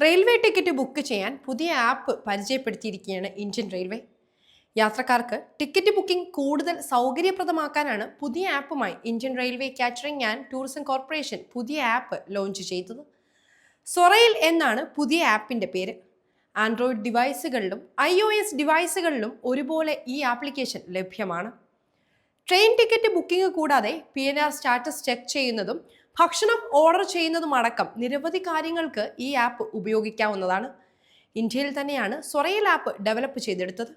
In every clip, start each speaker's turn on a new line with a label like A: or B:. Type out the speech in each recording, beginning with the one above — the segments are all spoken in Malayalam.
A: റെയിൽവേ ടിക്കറ്റ് ബുക്ക് ചെയ്യാൻ പുതിയ ആപ്പ് പരിചയപ്പെടുത്തിയിരിക്കുകയാണ് ഇന്ത്യൻ റെയിൽവേ. യാത്രക്കാർക്ക് ടിക്കറ്റ് ബുക്കിംഗ് കൂടുതൽ സൗകര്യപ്രദമാക്കാനാണ് പുതിയ ആപ്പുമായി Indian railway catering and tourism corporation പുതിയ ആപ്പ് ലോഞ്ച് ചെയ്തത്. സൊറയിൽ എന്നാണ് പുതിയ ആപ്പിന്റെ പേര്. ആൻഡ്രോയിഡ് ഡിവൈസുകളിലും ഐ ഒ എസ് ഡിവൈസുകളിലും ഒരുപോലെ ഈ ആപ്ലിക്കേഷൻ ലഭ്യമാണ്. ട്രെയിൻ ടിക്കറ്റ് ബുക്കിംഗ് കൂടാതെ P N R status check ചെയ്യുന്നതും ഭക്ഷണം ഓർഡർ ചെയ്യുന്നതും അടക്കം നിരവധി കാര്യങ്ങൾക്ക് ഈ ആപ്പ് ഉപയോഗിക്കാവുന്നതാണ്. ഇന്ത്യയിൽ തന്നെയാണ് സൊറയിൽ ആപ്പ് ഡെവലപ്പ് ചെയ്തെടുത്തത്.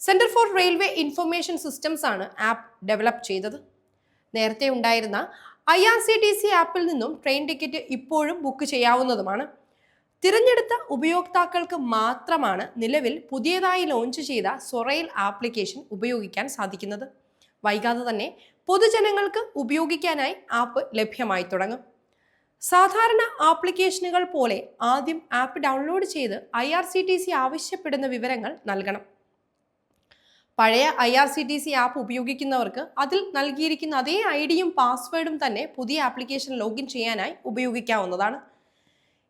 A: Centre for railway information systems ആണ് ആപ്പ് ഡെവലപ്പ് ചെയ്തത്. നേരത്തെ ഉണ്ടായിരുന്ന I R C T C ആപ്പിൽ നിന്നും ട്രെയിൻ ടിക്കറ്റ് ഇപ്പോഴും ബുക്ക് ചെയ്യാവുന്നതുമാണ്. തിരഞ്ഞെടുത്ത ഉപയോക്താക്കൾക്ക് മാത്രമാണ് നിലവിൽ പുതിയതായി ലോഞ്ച് ചെയ്ത സൊറയിൽ ആപ്ലിക്കേഷൻ ഉപയോഗിക്കാൻ സാധിക്കുന്നത്. വൈകാതെ തന്നെ പൊതുജനങ്ങൾക്ക് ഉപയോഗിക്കാനായി ആപ്പ് ലഭ്യമായി തുടങ്ങും. സാധാരണ ആപ്ലിക്കേഷനുകൾ പോലെ ആദ്യം ആപ്പ് ഡൗൺലോഡ് ചെയ്ത് I R C T C ആവശ്യപ്പെടുന്ന വിവരങ്ങൾ നൽകണം. പഴയ I R C T C app ഉപയോഗിക്കുന്നവർക്ക് അതിൽ നൽകിയിരിക്കുന്ന അതേ ഐ ഡിയും പാസ്വേഡും തന്നെ പുതിയ ആപ്ലിക്കേഷൻ ലോഗിൻ ചെയ്യാനായി ഉപയോഗിക്കാവുന്നതാണ്.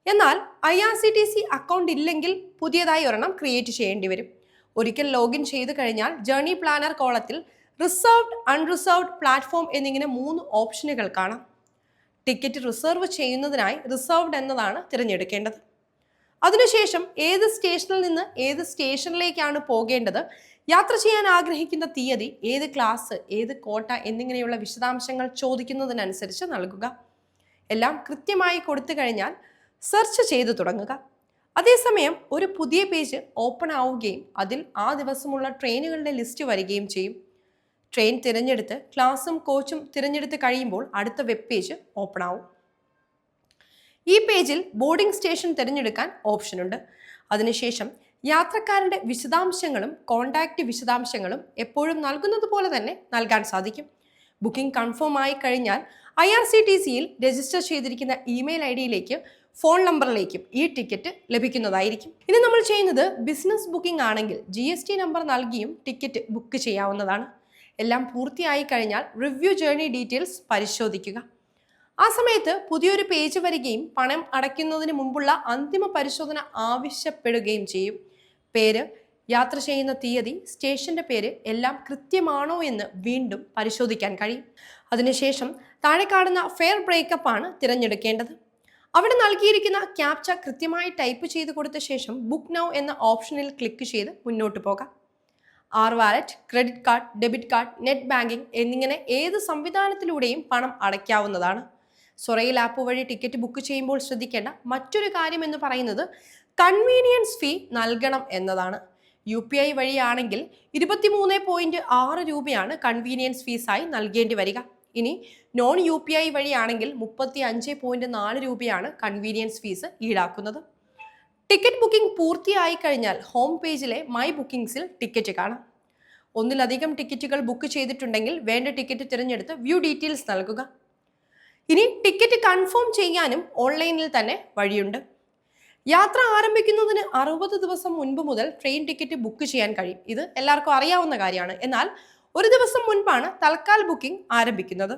A: എന്നാൽ I R C T C account ഇല്ലെങ്കിൽ പുതിയതായി ഒരെണ്ണം ക്രിയേറ്റ് ചെയ്യേണ്ടി വരും. ഒരിക്കൽ ലോഗിൻ ചെയ്തു കഴിഞ്ഞാൽ ജേർണി പ്ലാനർ കോളത്തിൽ റിസർവ്ഡ് അൺറിസർവ്ഡ് പ്ലാറ്റ്ഫോം എന്നിങ്ങനെ മൂന്ന് ഓപ്ഷനുകൾ കാണാം. ടിക്കറ്റ് റിസർവ് ചെയ്യുന്നതിനായി റിസർവ്ഡ് എന്നതാണ് തിരഞ്ഞെടുക്കേണ്ടത്. അതിനുശേഷം ഏത് സ്റ്റേഷനിൽ നിന്ന് ഏത് സ്റ്റേഷനിലേക്കാണ് പോകേണ്ടത് യാത്ര ചെയ്യാൻ ആഗ്രഹിക്കുന്ന തീയതി ഏത് ക്ലാസ് ഏത് കോട്ട എന്നിങ്ങനെയുള്ള വിശദാംശങ്ങൾ ചോദിക്കുന്നതിനനുസരിച്ച് നൽകുക. എല്ലാം കൃത്യമായി കൊടുത്തു കഴിഞ്ഞാൽ സെർച്ച് ചെയ്തു തുടങ്ങുക. അതേസമയം ഒരു പുതിയ പേജ് ഓപ്പൺ ആവുകയും അതിൽ ആ ദിവസമുള്ള ട്രെയിനുകളുടെ ലിസ്റ്റ് വരികയും ചെയ്യും. ട്രെയിൻ തിരഞ്ഞെടുത്ത് ക്ലാസും കോച്ചും തിരഞ്ഞെടുത്ത് കഴിയുമ്പോൾ അടുത്ത വെബ് പേജ് ഓപ്പൺ ആവും. ഈ പേജിൽ ബോർഡിംഗ് സ്റ്റേഷൻ തിരഞ്ഞെടുക്കാൻ ഓപ്ഷനുണ്ട് അതിനുശേഷം യാത്രക്കാരുടെ വിശദാംശങ്ങളും കോൺടാക്റ്റ് വിശദാംശങ്ങളും എപ്പോഴും നൽകുന്നത് പോലെ തന്നെ നൽകാൻ സാധിക്കും. ബുക്കിംഗ് കൺഫേം ആയി കഴിഞ്ഞാൽ ഐ ആർ സി ടി സിയിൽ രജിസ്റ്റർ ചെയ്തിരിക്കുന്ന ഇമെയിൽ ഐ ഡിയിലേക്ക് ഫോൺ നമ്പറിലേക്കും ഈ ടിക്കറ്റ് ലഭിക്കുന്നതായിരിക്കും. ഇനി നമ്മൾ ചെയ്യുന്നത് ബിസിനസ് ബുക്കിംഗ് ആണെങ്കിൽ ജി നമ്പർ നൽകിയും ടിക്കറ്റ് ബുക്ക് ചെയ്യാവുന്നതാണ്. എല്ലാം പൂർത്തിയായി കഴിഞ്ഞാൽ റിവ്യൂ ജേർണി ഡീറ്റെയിൽസ് പരിശോധിക്കുക. ആ സമയത്ത് പുതിയൊരു പേജ് വരികയും പണം അടയ്ക്കുന്നതിന് മുമ്പുള്ള അന്തിമ പരിശോധന ആവശ്യപ്പെടുകയും ചെയ്യും. പേര് യാത്ര ചെയ്യുന്ന തീയതി സ്റ്റേഷന്റെ പേര് എല്ലാം കൃത്യമാണോ എന്ന് വീണ്ടും പരിശോധിക്കാൻ കഴിയും. അതിനുശേഷം താഴെ കാണുന്ന ഫെയർ ബ്രേക്കപ്പ് ആണ് തിരഞ്ഞെടുക്കേണ്ടത്. അവിടെ നൽകിയിരിക്കുന്ന ക്യാപ്ച കൃത്യമായി ടൈപ്പ് ചെയ്ത് കൊടുത്ത ശേഷം ബുക്ക് നൗ എന്ന ഓപ്ഷനിൽ ക്ലിക്ക് ചെയ്ത് മുന്നോട്ട് പോകാം. R wallet credit card debit card net banking എന്നിങ്ങനെ ഏത് സംവിധാനത്തിലൂടെയും പണം അടയ്ക്കാവുന്നതാണ്. സൊറയിൽ ആപ്പ് വഴി ടിക്കറ്റ് ബുക്ക് ചെയ്യുമ്പോൾ ശ്രദ്ധിക്കേണ്ട മറ്റൊരു കാര്യം എന്ന് പറയുന്നത് കൺവീനിയൻസ് ഫീ നൽകണം എന്നതാണ്. യു പി ഐ വഴിയാണെങ്കിൽ ഇരുപത്തിമൂന്ന് പോയിന്റ് ആറ് രൂപയാണ് കൺവീനിയൻസ് ഫീസായി നൽകേണ്ടി വരിക. ഇനി നോൺ യു പി ഐ വഴിയാണെങ്കിൽ മുപ്പത്തി അഞ്ച് പോയിന്റ് നാല് രൂപയാണ് കൺവീനിയൻസ് ഫീസ് ഈടാക്കുന്നത്. ടിക്കറ്റ് ബുക്കിംഗ് പൂർത്തിയായി കഴിഞ്ഞാൽ ഹോം പേജിലെ മൈ ബുക്കിംഗ്സിൽ ടിക്കറ്റ് കാണാം. ഒന്നിലധികം ടിക്കറ്റുകൾ ബുക്ക് ചെയ്തിട്ടുണ്ടെങ്കിൽ വേണ്ട ടിക്കറ്റ് തിരഞ്ഞെടുത്ത് വ്യൂ ഡീറ്റെയിൽസ് നൽകുക. ഇനി ടിക്കറ്റ് കൺഫേം ചെയ്യാനും ഓൺലൈനിൽ തന്നെ വഴിയുണ്ട്. യാത്ര ആരംഭിക്കുന്നതിന് അറുപത് ദിവസം മുൻപ് മുതൽ ട്രെയിൻ ടിക്കറ്റ് ബുക്ക് ചെയ്യാൻ കഴിയും. ഇത് എല്ലാവർക്കും അറിയാവുന്ന കാര്യമാണ്. എന്നാൽ ഒരു ദിവസം മുൻപാണ് തൽക്കാൽ ബുക്കിംഗ് ആരംഭിക്കുന്നത്.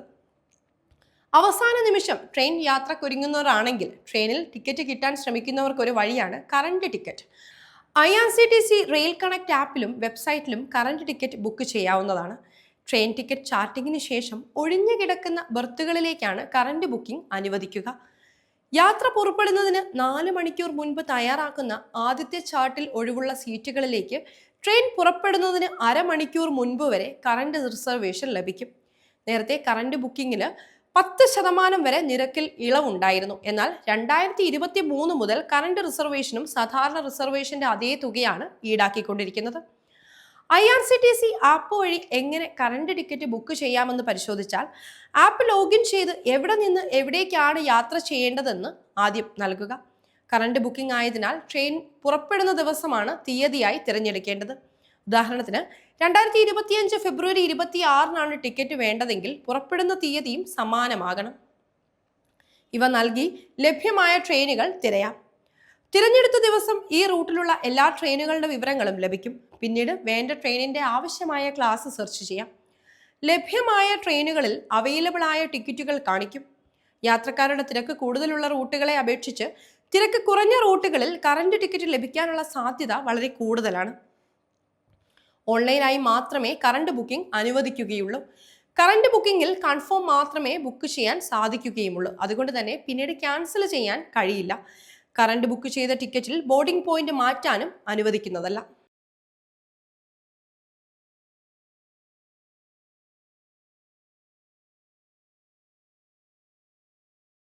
A: അവസാന നിമിഷം ട്രെയിൻ യാത്രക്കൊരുങ്ങുന്നവരാണെങ്കിൽ ട്രെയിനിൽ ടിക്കറ്റ് കിട്ടാൻ ശ്രമിക്കുന്നവർക്ക് ഒരു വഴിയാണ് current ticket. I R C T C rail connect ആപ്പിലും വെബ്സൈറ്റിലും കറണ്ട് ടിക്കറ്റ് ബുക്ക് ചെയ്യാവുന്നതാണ്. ട്രെയിൻ ടിക്കറ്റ് ചാർട്ടിങ്ങിന് ശേഷം ഒഴിഞ്ഞു കിടക്കുന്ന ബർത്തുകളിലേക്കാണ് കറണ്ട് ബുക്കിംഗ് അനുവദിക്കുക. യാത്ര പുറപ്പെടുന്നതിന് നാല് മണിക്കൂർ മുൻപ് തയ്യാറാക്കുന്ന ആദ്യത്തെ ചാർട്ടിൽ ഒഴിവുള്ള സീറ്റുകളിലേക്ക് ട്രെയിൻ പുറപ്പെടുന്നതിന് അരമണിക്കൂർ മുൻപ് വരെ കറണ്ട് റിസർവേഷൻ ലഭിക്കും. നേരത്തെ കറണ്ട് ബുക്കിങ്ങിൽ പത്ത് ശതമാനം വരെ നിരക്കിൽ ഇളവുണ്ടായിരുന്നു. എന്നാൽ രണ്ടായിരത്തി ഇരുപത്തി മൂന്ന് മുതൽ കറണ്ട് റിസർവേഷനും സാധാരണ റിസർവേഷന്റെ അതേ തുകയാണ് ഈടാക്കിക്കൊണ്ടിരിക്കുന്നത്. I R C T C app വഴി എങ്ങനെ കറണ്ട് ടിക്കറ്റ് ബുക്ക് ചെയ്യാമെന്ന് പരിശോധിച്ചാൽ ആപ്പ് ലോഗിൻ ചെയ്ത് എവിടെ നിന്ന് എവിടേക്കാണ് യാത്ര ചെയ്യേണ്ടതെന്ന് ആദ്യം നൽകുക. കറണ്ട് ബുക്കിംഗ് ആയതിനാൽ ട്രെയിൻ പുറപ്പെടുന്ന ദിവസമാണ് തീയതിയായി തിരഞ്ഞെടുക്കേണ്ടത്. ഉദാഹരണത്തിന് രണ്ടായിരത്തി ഇരുപത്തിയഞ്ച് ഫെബ്രുവരി ഇരുപത്തി ആറിനാണ് ടിക്കറ്റ് വേണ്ടതെങ്കിൽ പുറപ്പെടുന്ന തീയതിയും സമാനമാകണം. ഇവ നൽകി ലഭ്യമായ ട്രെയിനുകൾ തിരയാം. തിരഞ്ഞെടുത്ത ദിവസം ഈ റൂട്ടിലുള്ള എല്ലാ ട്രെയിനുകളുടെ വിവരങ്ങളും ലഭിക്കും. പിന്നീട് വേണ്ട ട്രെയിനിന്റെ ആവശ്യമായ ക്ലാസ് സെർച്ച് ചെയ്യാം. ലഭ്യമായ ട്രെയിനുകളിൽ അവൈലബിൾ ആയ ടിക്കറ്റുകൾ കാണിക്കും. യാത്രക്കാരുടെ തിരക്ക് കൂടുതലുള്ള റൂട്ടുകളെ അപേക്ഷിച്ച് തിരക്ക് കുറഞ്ഞ റൂട്ടുകളിൽ കറണ്ട് ടിക്കറ്റ് ലഭിക്കാനുള്ള സാധ്യത വളരെ കൂടുതലാണ്. ഓൺലൈനായി മാത്രമേ കറണ്ട് ബുക്കിംഗ് അനുവദിക്കുകയുള്ളൂ. കറണ്ട് ബുക്കിംഗിൽ കൺഫേം മാത്രമേ ബുക്ക് ചെയ്യാൻ സാധിക്കുകയുമുള്ളൂ. അതുകൊണ്ട് തന്നെ പിന്നീട് ക്യാൻസൽ ചെയ്യാൻ കഴിയില്ല. കറണ്ട് ബുക്ക് ചെയ്ത ടിക്കറ്റിൽ ബോർഡിംഗ് പോയിന്റ് മാറ്റാനും അനുവദിക്കുന്നതല്ല.